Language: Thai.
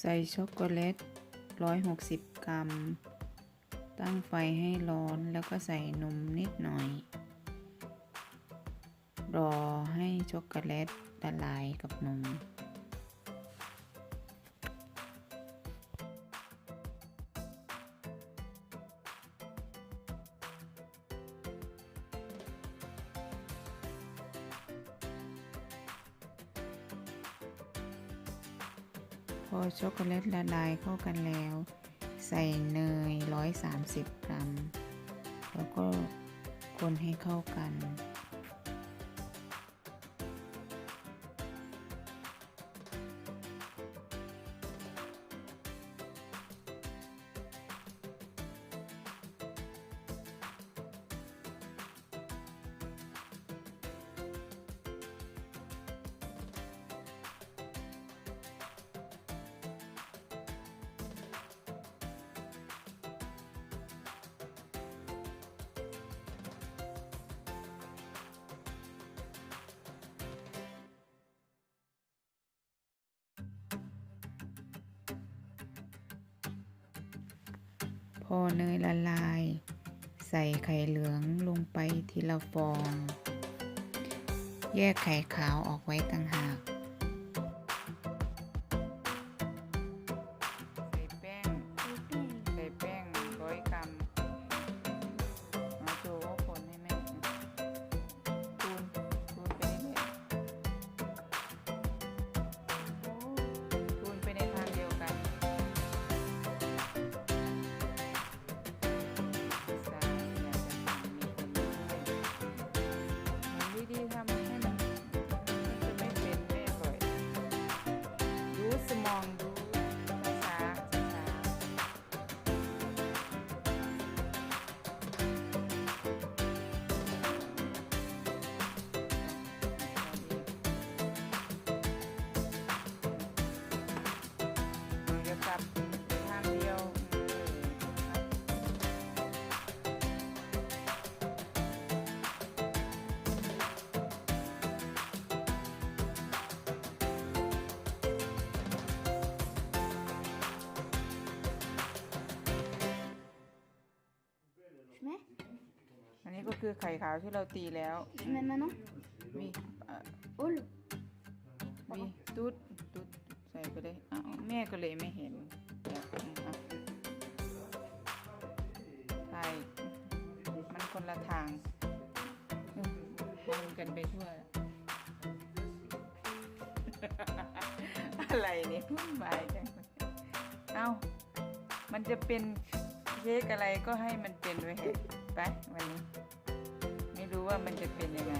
ใส่ช็อกโกแลต 160 กรัม ตั้งไฟให้ร้อนแล้วก็ใส่นมนิดหน่อย รอให้ช็อกโกแลตละลายกับนม พอช็อกโกแลตละลายเข้ากันแล้ว ใส่เนย 130 กรัม แล้วก็คนให้เข้ากัน อเนยละลาย ใส่ไข่เหลืองลงไปทีละฟอง แยกไข่ขาวออกไว้ต่างหาก เราจะกลับทางเดียว Je mets อันนี้ก็คือไข่ขาวที่เราตีแล้ว Je mets maintenant มีเอ่อ Oh le มี ตุ๊ด ตุ๊ดใส่ไปเลยอ้าวแม่ก็เลยไม่เห็นเดี๋ยวอืมอะใช่มันคนละทางมวนกันไปทั่ว อะไรเนี่ยวุ่นวายจังเลยเอ้า มันจะเป็นเค้กอะไรก็ให้มันเป็นไว้เถอะไปวันนี้ ไม่รู้ว่ามันจะเป็นยังไง